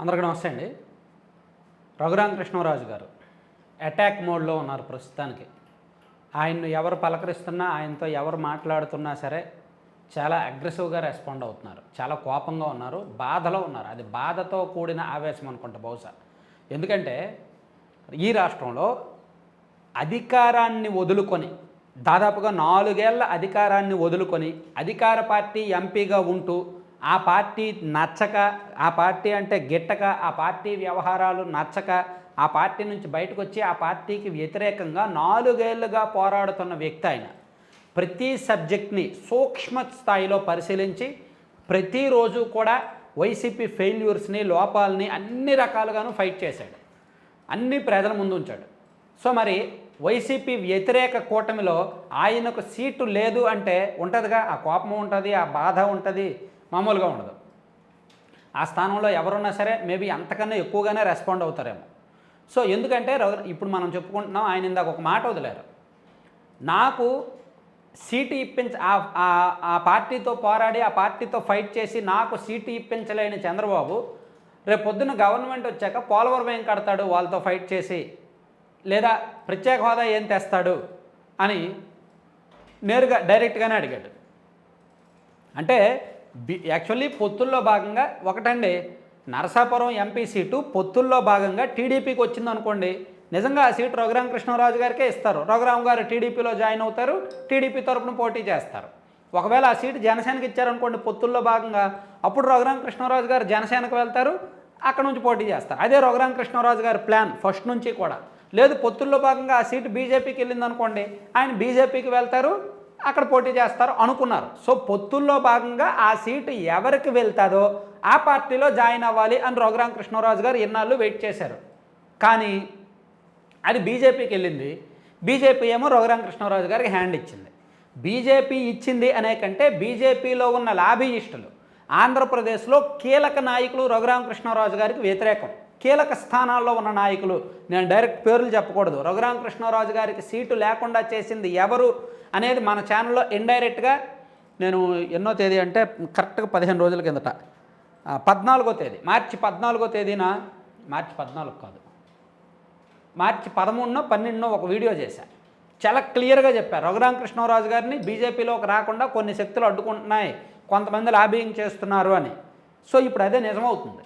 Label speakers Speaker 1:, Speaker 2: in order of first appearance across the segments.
Speaker 1: అందరికీ నమస్తే అండి. రఘురామ కృష్ణరాజు గారు అటాక్ మోడ్లో ఉన్నారు ప్రస్తుతానికి. ఆయన్ను ఎవరు పలకరిస్తున్నా ఆయనతో ఎవరు మాట్లాడుతున్నా సరే చాలా అగ్రెసివ్గా రెస్పాండ్ అవుతున్నారు. చాలా కోపంగా ఉన్నారు బాధలో ఉన్నారు. అది బాధతో కూడిన ఆవేశం అనుకుంటా బహుశా. ఎందుకంటే ఈ రాష్ట్రంలో అధికారాన్ని వదులుకొని దాదాపుగా నాలుగేళ్ళ అధికారాన్ని వదులుకొని అధికార పార్టీ ఎంపీగా ఉంటూ ఆ పార్టీ నచ్చక ఆ పార్టీ అంటే గిట్టక ఆ పార్టీ వ్యవహారాలు నచ్చక ఆ పార్టీ నుంచి బయటకు వచ్చి ఆ పార్టీకి వ్యతిరేకంగా నాలుగేళ్ళుగా పోరాడుతున్న వ్యక్తి ఆయన. ప్రతి సబ్జెక్ట్ని సూక్ష్మ స్థాయిలో పరిశీలించి ప్రతిరోజు కూడా వైసీపీ ఫెయిల్యూర్స్ని లోపాలని అన్ని రకాలుగాను ఫైట్ చేశాడు. అన్ని ప్రజల ముందు ఉంచాడు. సో మరి వైసీపీ వ్యతిరేక కూటమిలో ఆయనకు సీటు లేదు అంటే ఉంటుందిగా? ఆ కోపం ఉంటుంది ఆ బాధ ఉంటుంది మామూలుగా ఉండదు. ఆ స్థానంలో ఎవరున్నా సరే మేబీ అంతకన్నా ఎక్కువగానే రెస్పాండ్ అవుతారేమో. సో ఎందుకంటే ఇప్పుడు మనం చెప్పుకుంటున్నాం ఆయన ఇందాక ఒక మాట వదిలేరు. నాకు సీటు ఇప్పించ ఆ- ఆ- పార్టీతో పోరాడి ఆ పార్టీతో ఫైట్ చేసి నాకు సీటు ఇప్పించలేని చంద్రబాబు రేపు పొద్దున్న గవర్నమెంట్ వచ్చాక పోలవరం ఏం కడతాడు? వాళ్ళతో ఫైట్ చేసి లేదా ప్రత్యేక హోదా ఏం తెస్తాడు? అని నేరుగా డైరెక్ట్గానే అడిగాడు. అంటే యాక్చువల్లీ పొత్తుల్లో భాగంగా ఒకటండి నరసాపురం ఎంపీ సీటు పొత్తుల్లో భాగంగా టీడీపీకి వచ్చింది అనుకోండి నిజంగా ఆ సీటు రఘురామ కృష్ణరాజు గారికే ఇస్తారు. రఘురామ గారు టీడీపీలో జాయిన్ అవుతారు టీడీపీ తరపున పోటీ చేస్తారు. ఒకవేళ ఆ సీటు జనసేనకి ఇచ్చారనుకోండి పొత్తుల్లో భాగంగా అప్పుడు రఘురామ కృష్ణరాజు గారు జనసేనకు వెళ్తారు అక్కడ నుంచి పోటీ చేస్తారు. అదే రఘురామ కృష్ణరాజు గారి ప్లాన్ ఫస్ట్ నుంచి కూడా. లేదు పొత్తుల్లో భాగంగా ఆ సీటు బీజేపీకి వెళ్ళింది అనుకోండి ఆయన బీజేపీకి వెళ్తారు అక్కడ పోటీ చేస్తారు అనుకున్నారు. సో పొత్తుల్లో భాగంగా ఆ సీటు ఎవరికి వెళ్తాదో ఆ పార్టీలో జాయిన్ అవ్వాలి అని రఘురామ కృష్ణరాజు గారు ఇన్నాళ్ళు వెయిట్ చేశారు. కానీ అది బీజేపీకి వెళ్ళింది. బీజేపీ ఏమో రఘురామ కృష్ణరాజు గారికి హ్యాండ్ ఇచ్చింది. బీజేపీ ఇచ్చింది అనే కంటే బీజేపీలో ఉన్న లాబీయిస్టులు ఆంధ్రప్రదేశ్లో కీలక నాయకులు రఘురామ కృష్ణరాజు గారికి వ్యతిరేకం. కీలక స్థానాల్లో ఉన్న నాయకులు. నేను డైరెక్ట్ పేర్లు చెప్పకూడదు. రఘురామకృష్ణరాజు గారికి సీటు లేకుండా చేసింది ఎవరు అనేది మన ఛానల్లో ఇండైరెక్ట్గా నేను ఎన్నో తేదీ అంటే కరెక్ట్గా పదిహేను రోజుల కిందట. పద్నాలుగో తేదీ. మార్చి పద్నాలుగో తేదీన మార్చి పద్నాలుగు కాదు. మార్చి పదమూడునో పన్నెండునో ఒక వీడియో చేశాను చాలా క్లియర్గా చెప్పారు రఘురామ కృష్ణరాజు గారిని బీజేపీలోకి రాకుండా కొన్ని శక్తులు అడ్డుకుంటున్నాయి. కొంతమంది లాబింగ్ చేస్తున్నారు అని. సో ఇప్పుడు అదే నిజమవుతుంది.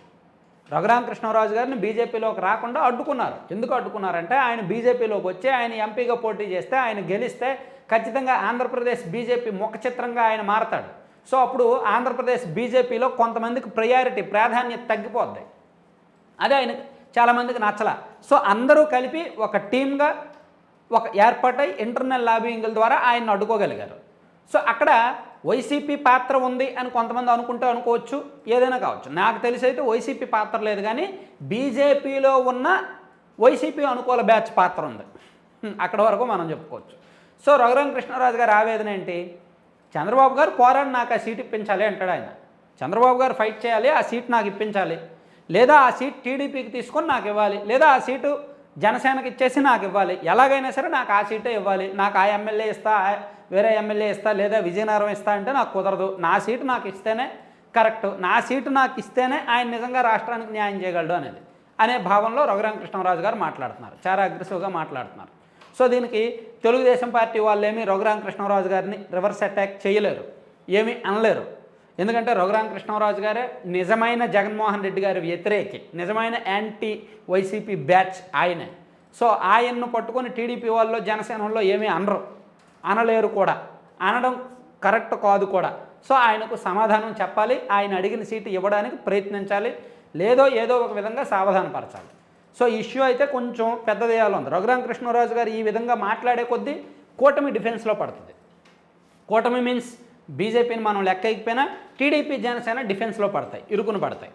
Speaker 1: రఘురామకృష్ణరాజు గారిని బీజేపీలోకి రాకుండా అడ్డుకున్నారు. ఎందుకు అడ్డుకున్నారంటే ఆయన బీజేపీలోకి వచ్చి ఆయన ఎంపీగా పోటీ చేస్తే ఆయన గెలిస్తే ఖచ్చితంగా ఆంధ్రప్రదేశ్ బీజేపీ ముఖ చిత్రంగా ఆయన మారతాడు. సో అప్పుడు ఆంధ్రప్రదేశ్ బీజేపీలో కొంతమందికి ప్రయారిటీ ప్రాధాన్యత తగ్గిపోద్ది. అదే ఆయన చాలామందికి నచ్చల. సో అందరూ కలిపి ఒక టీమ్గా ఒక ఏర్పాటై ఇంటర్నల్ లాబింగ్ల ద్వారా ఆయన్ని అడ్డుకోగలిగారు. సో అక్కడ వైసీపీ పాత్ర ఉంది అని కొంతమంది అనుకుంటే అనుకోవచ్చు. ఏదైనా కావచ్చు. నాకు తెలిసి అయితే వైసీపీ పాత్ర లేదు కానీ బీజేపీలో ఉన్న వైసీపీ అనుకూల బ్యాచ్ పాత్ర ఉంది. అక్కడ వరకు మనం చెప్పుకోవచ్చు. సో రఘురామ కృష్ణరాజు గారి ఆవేదన ఏంటి? చంద్రబాబు గారు పోరాడి నాకు ఆ సీట్ ఇప్పించాలి అంటాడు ఆయన. చంద్రబాబు గారు ఫైట్ చేయాలి ఆ సీట్ నాకు ఇప్పించాలి. లేదా ఆ సీట్ టీడీపీకి తీసుకొని నాకు ఇవ్వాలి లేదా ఆ సీటు జనసేనకి ఇచ్చేసి నాకు ఇవ్వాలి. ఎలాగైనా సరే నాకు ఆ సీటే ఇవ్వాలి నాకు ఆ ఎమ్మెల్యే ఇస్తా వేరే ఎమ్మెల్యే ఇస్తా లేదా విజయనగరం ఇస్తా అంటే నాకు కుదరదు. నా సీటు నాకు ఇస్తేనే కరెక్ట్. నా సీటు నాకు ఇస్తేనే ఆయన నిజంగా రాష్ట్రానికి న్యాయం చేయగలడు అనేది. అనే భావంలో రఘురామకృష్ణరాజు గారు మాట్లాడుతున్నారు. చాలా అగ్రెసివ్గా మాట్లాడుతున్నారు. సో దీనికి తెలుగుదేశం పార్టీ వాళ్ళు రఘురామకృష్ణరాజు గారిని రివర్స్ అటాక్ చేయలేరు. ఏమీ అనలేరు. ఎందుకంటే రఘురామకృష్ణరాజు గారే నిజమైన జగన్మోహన్ రెడ్డి గారి వ్యతిరేకి నిజమైన యాంటీ వైసీపీ బ్యాచ్ ఆయనే. సో ఆయన్ను పట్టుకొని టీడీపీ వాళ్ళు జనసేన ఏమీ అనరు. అనలేరు కూడా. అనడం కరెక్ట్ కాదు కూడా. సో ఆయనకు సమాధానం చెప్పాలి. ఆయన అడిగిన సీటు ఇవ్వడానికి ప్రయత్నించాలి. లేదో ఏదో ఒక విధంగా సావధానపరచాలి. సో ఇష్యూ అయితే కొంచెం పెద్దదేయాలి ఉంది. రఘురామ కృష్ణరాజు గారు ఈ విధంగా మాట్లాడే కొద్దీ కూటమి డిఫెన్స్లో పడుతుంది. కూటమి మీన్స్ బీజేపీని మనం లెక్క ఎక్కిపోయినా టీడీపీ జనసేన డిఫెన్స్లో పడతాయి. ఇరుకును పడతాయి.